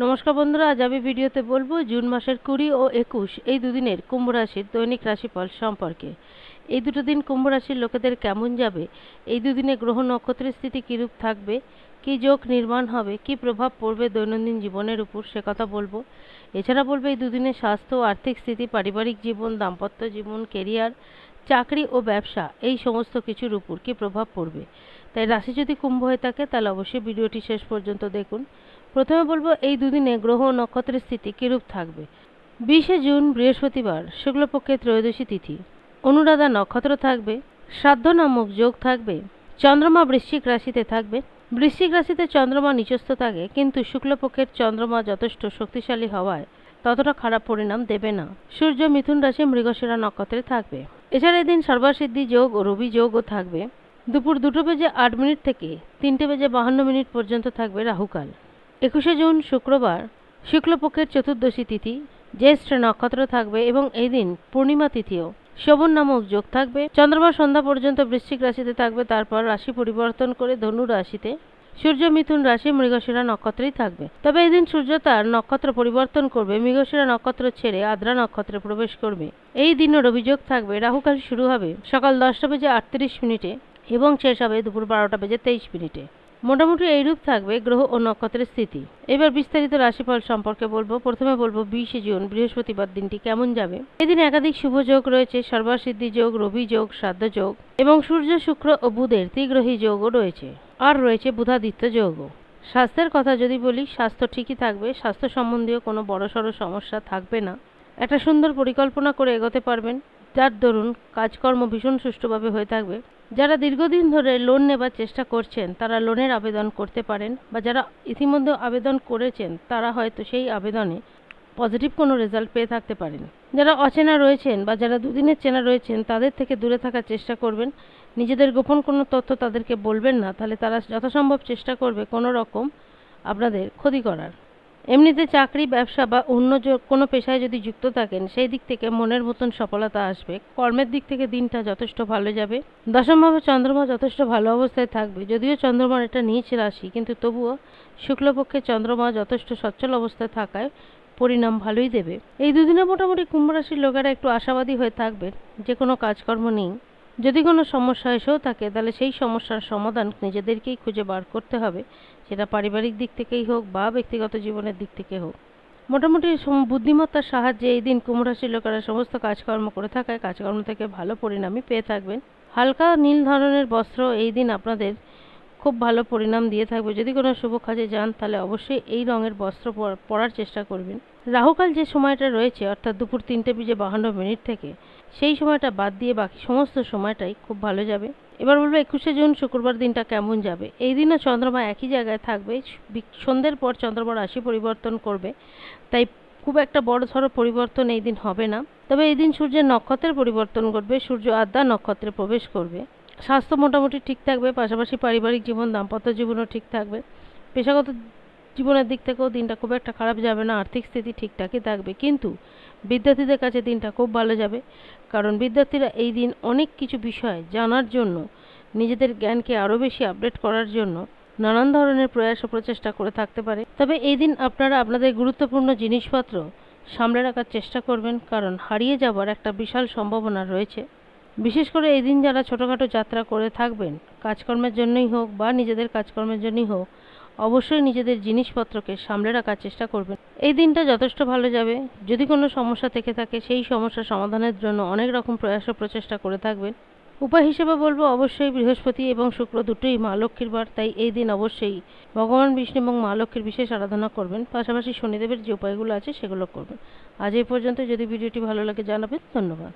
নমস্কার বন্ধুরা, আজ আমি ভিডিওতে বলব জুন মাসের কুড়ি ও একুশ, এই দুদিনের কুম্ভ রাশির দৈনিক রাশিফল সম্পর্কে। এই দুটো দিন কুম্ভ রাশির লোকেদের কেমন যাবে? এই দুদিনে গ্রহ নক্ষত্রের স্থিতি কীরূপ থাকবে? কী যোগ নির্মাণ হবে? কী প্রভাব পড়বে দৈনন্দিন জীবনের উপর? সে কথা বলব। এছাড়া বলব এই দুদিনে স্বাস্থ্য, আর্থিক স্থিতি, পারিবারিক জীবন, দাম্পত্য জীবন কেরিয়ার চাকরি ও ব্যবসা, এই সমস্ত কিছুর উপর কী প্রভাব পড়বে? তাই রাশি যদি কুম্ভ হয়ে থাকে, তাহলে অবশ্যই ভিডিওটি শেষ পর্যন্ত দেখুন। প্রথমে বলব, এই দুদিনে গ্রহ নক্ষত্রের স্থিতি কিরূপ থাকবে? বিশে জুন, বৃহস্পতিবার, শুক্লপক্ষের ত্রয়োদশী তিথি। অনুরাধা নক্ষত্র থাকবে, শ্রাদ্ধ নামক যোগ থাকবে, চন্দ্রমা বৃশ্চিক রাশিতে থাকবে। বৃশ্চিক রাশিতে চন্দ্রমা নিচস্থ থাকে, কিন্তু শুক্লপক্ষের চন্দ্রমা যথেষ্ট শক্তিশালী হওয়ায় ততটা খারাপ পরিণাম দেবে না। সূর্য মিথুন রাশি মৃগশিরা নক্ষত্রে থাকবে। এছাড়া এদিন সর্বাসিদ্ধি যোগ ও রবি যোগও থাকবে। দুপুর দুটো বেজে আট মিনিট থেকে তিনটে বেজে বাহান্ন মিনিট পর্যন্ত থাকবে রাহুকাল। একুশে জুন, শুক্রবার, শুক্লপক্ষের চতুর্দশী তিথি। জ্যেষ্ঠ নক্ষত্র থাকবে এবং এই দিন পূর্ণিমা তিথিও। শোভন নামক যোগ থাকবে। চন্দ্রমা সন্ধ্যা পর্যন্ত বৃশ্চিক রাশিতে থাকবে। তারপর রাশি পরিবর্তন করে ধনু রাশিতে সূর্য, মিথুন রাশি, মৃগশিরা নক্ষত্রেই থাকবে। তবে এই দিন সূর্য তার নক্ষত্র পরিবর্তন করবে। মৃগশিরা নক্ষত্র ছেড়ে আদ্রা নক্ষত্রে প্রবেশ করবে। এই দিনের অভিযোগ থাকবে রাহুকাল শুরু হবে সকাল দশটা বেজে আটত্রিশ মিনিটে এবং শেষ হবে দুপুর বারোটা বেজে তেইশ মিনিটে। মোটামুটি এইরূপ থাকবে গ্রহ ও নক্ষত্রের স্থিতি। এবার বিস্তারিত রাশিফল সম্পর্কে বলব। প্রথমে বলব, বিশে জুন, বৃহস্পতিবার দিনটি কেমন যাবে? এদিন একাধিক শুভ যোগ রয়েছে, সর্বাসিদ্ধি যোগ, রবি যোগ, শ্রাদ্ধ যোগ এবং সূর্য, শুক্র ও বুধের ত্রিগ্রহী যোগও রয়েছে। আর রয়েছে বুধাদিত্য যোগও। স্বাস্থ্যের কথা যদি বলি, স্বাস্থ্য ঠিকই থাকবে, স্বাস্থ্য সম্বন্ধীয় কোনো বড়সড় সমস্যা থাকবে না। একটা সুন্দর পরিকল্পনা করে এগোতে পারবেন। যার দরুন কাজকর্ম ভীষণ সুষ্ঠুভাবে হয়ে থাকবে। যারা দীর্ঘদিন ধরে লোন নেবার চেষ্টা করছেন, তারা লোনের আবেদন করতে পারেন বা যারা ইতিমধ্যে আবেদন করেছেন, তারা হয়তো সেই আবেদনে পজিটিভ কোনো রেজাল্ট পেয়ে থাকতে পারেন। যারা অচেনা রয়েছেন বা যারা দুদিনের চেনা রয়েছেন, তাদের থেকে দূরে থাকার চেষ্টা করবেন। নিজেদের গোপন কোনো তথ্য তাদেরকে বলবেন না, তাহলে তারা যথাসম্ভব চেষ্টা করবে কোনো রকম আপনাদের ক্ষতি করার। এমনিতে চাকরি, ব্যবসা বা অন্য কোনো পেশায় যদি যুক্ত থাকেন, সেই দিক থেকে মনের মতন সফলতা আসবে। কর্মের দিক থেকে দিনটা যথেষ্ট ভালো যাবে। দশমভাবে চন্দ্রমা যথেষ্ট ভালো অবস্থায় থাকবে। যদিও চন্দ্রমার এটা নিচ রাশি, কিন্তু তবুও শুক্লপক্ষে চন্দ্রমা যথেষ্ট সচ্ছল অবস্থায় থাকায় পরিণাম ভালোই দেবে। এই দুদিনে মোটামুটি কুম্ভ রাশির লোকেরা একটু আশাবাদী হয়ে থাকবে যে কোনো কাজকর্ম নেই যদি কোনো সমস্যা এসেও থাকে, তাহলে সেই সমস্যার সমাধান নিজেদেরকেই খুঁজে বার করতে হবে। সেটা পারিবারিক দিক থেকেই হোক বা ব্যক্তিগত জীবনের দিক থেকে হোক। মোটামুটি বুদ্ধিমত্তার সাহায্যে এই দিন কুমরাশি লোকেরা সমস্ত কাজকর্ম করে থাকায় কাজকর্ম থেকে ভালো পরিণামই পেয়ে থাকবেন। হালকা নীল ধরনের বস্ত্র এই দিন আপনাদের খুব ভালো পরিণাম দিয়ে থাকবে। যদি কোনো শুভ কাজে যান, তাহলে অবশ্যই এই রঙের বস্ত্র পরার চেষ্টা করবেন। রাহুকাল যে সময়টা রয়েছে, অর্থাৎ দুপুর তিনটে বিজে বাহান্ন মিনিট থেকে সেই সময়টা বাদ দিয়ে বাকি সমস্ত সময়টাই খুব ভালো যাবে। এবার বলব একুশে জুন শুক্রবার দিনটা কেমন যাবে? এই দিনও চন্দ্রমা একই জায়গায় থাকবে। সন্ধ্যের পর চন্দ্রমা রাশি পরিবর্তন করবে। তাই খুব একটা বড় ধরো পরিবর্তন এই দিন হবে না। তবে এই দিন সূর্যের নক্ষত্রের পরিবর্তন করবে সূর্য আদ্যা নক্ষত্রে প্রবেশ করবে। স্বাস্থ্য মোটামুটি ঠিক থাকবে। পাশাপাশি পারিবারিক জীবন, দাম্পত্য জীবনও ঠিক থাকবে। পেশাগত জীবনের দিক থেকেও দিনটা খুব একটা খারাপ যাবে না, আর্থিক স্থিতি ঠিকঠাকই থাকবে। কিন্তু বিদ্যার্থীদের কাছে দিনটা খুব ভালো যাবে, কারণ বিদ্যার্থীরা এই দিন অনেক কিছু বিষয় জানার জন্য, নিজেদের জ্ঞানকে আরও বেশি আপডেট করার জন্য নানান ধরনের প্রয়াস ও প্রচেষ্টা করে থাকতে পারে। তবে এই দিন আপনারা আপনাদের গুরুত্বপূর্ণ জিনিসপত্র সামলে রাখার চেষ্টা করবেন, কারণ হারিয়ে যাবার একটা বিশাল সম্ভাবনা রয়েছে। বিশেষ করে এই দিন যারা ছোটোখাটো যাত্রা করে থাকবেন, কাজকর্মের জন্যই হোক বা নিজেদের কাজকর্মের জন্যই হোক অবশ্যই নিজেদের জিনিসপত্রকে সামলে রাখার চেষ্টা করবেন। এই দিনটা যথেষ্ট ভালো যাবে। যদি কোনো সমস্যা থেকে থাকে, সেই সমস্যা সমাধানের জন্য অনেক রকম প্রয়াস ও প্রচেষ্টা করে থাকবেন। উপায় হিসেবে বলব, অবশ্যই বৃহস্পতি এবং শুক্র দুটোই মা লক্ষ্মীর বার, তাই এই দিন অবশ্যই ভগবান, বিষ্ণু এবং মা লক্ষ্মীর বিশেষ আরাধনা করবেন। পাশাপাশি শনিদেবের যে উপায়গুলো আছে, সেগুলো করবেন। আজ এই পর্যন্ত যদি ভিডিওটি ভালো লাগে, জানাবেন। ধন্যবাদ।